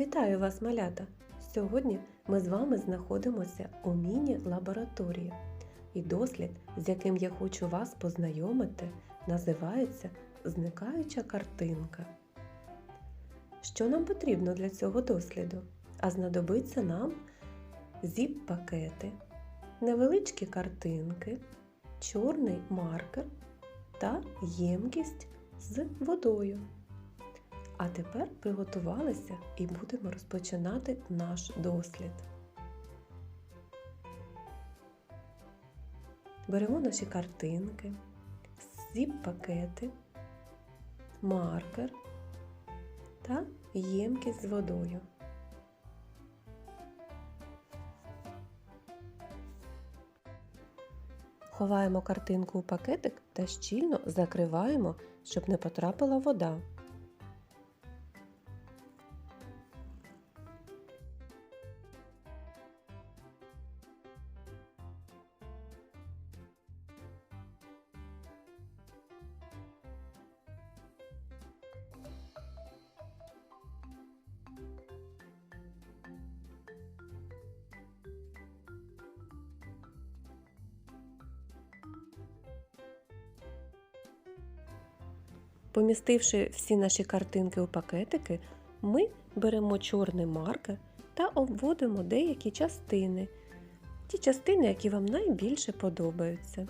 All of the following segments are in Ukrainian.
Вітаю вас, малята! Сьогодні ми з вами знаходимося у міні-лабораторії. І дослід, з яким я хочу вас познайомити, називається Зникаюча картинка. Що нам потрібно для цього досліду? А знадобиться нам зіп-пакети, невеличкі картинки, чорний маркер та ємкість з водою. А тепер приготувалися і будемо розпочинати наш дослід. Беремо наші картинки, зіп-пакети, маркер та ємкість з водою. Ховаємо картинку у пакетик та щільно закриваємо, щоб не потрапила вода. Помістивши всі наші картинки у пакетики, ми беремо чорний маркер та обводимо деякі частини, ті частини, які вам найбільше подобаються.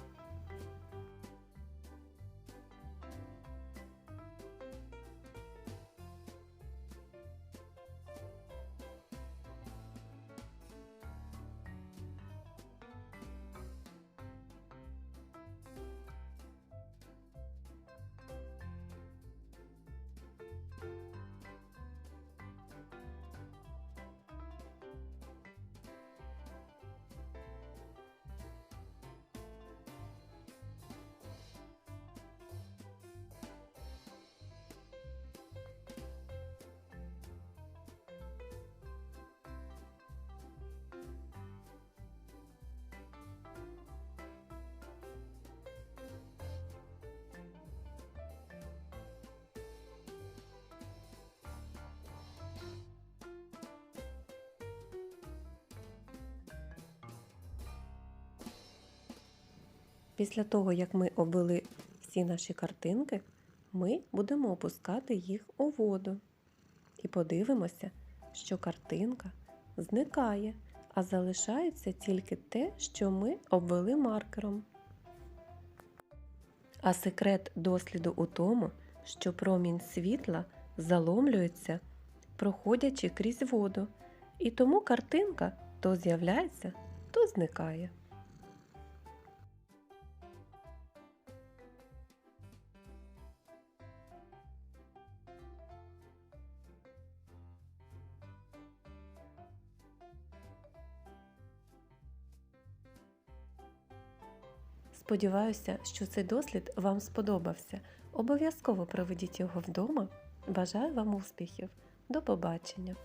Після того, як ми обвели всі наші картинки, ми будемо опускати їх у воду. І подивимося, що картинка зникає, а залишається тільки те, що ми обвели маркером. А секрет досліду у тому, що промінь світла заломлюється, проходячи крізь воду, і тому картинка то з'являється, то зникає. Сподіваюся, що цей дослід вам сподобався. Обов'язково проведіть його вдома. Бажаю вам успіхів. До побачення!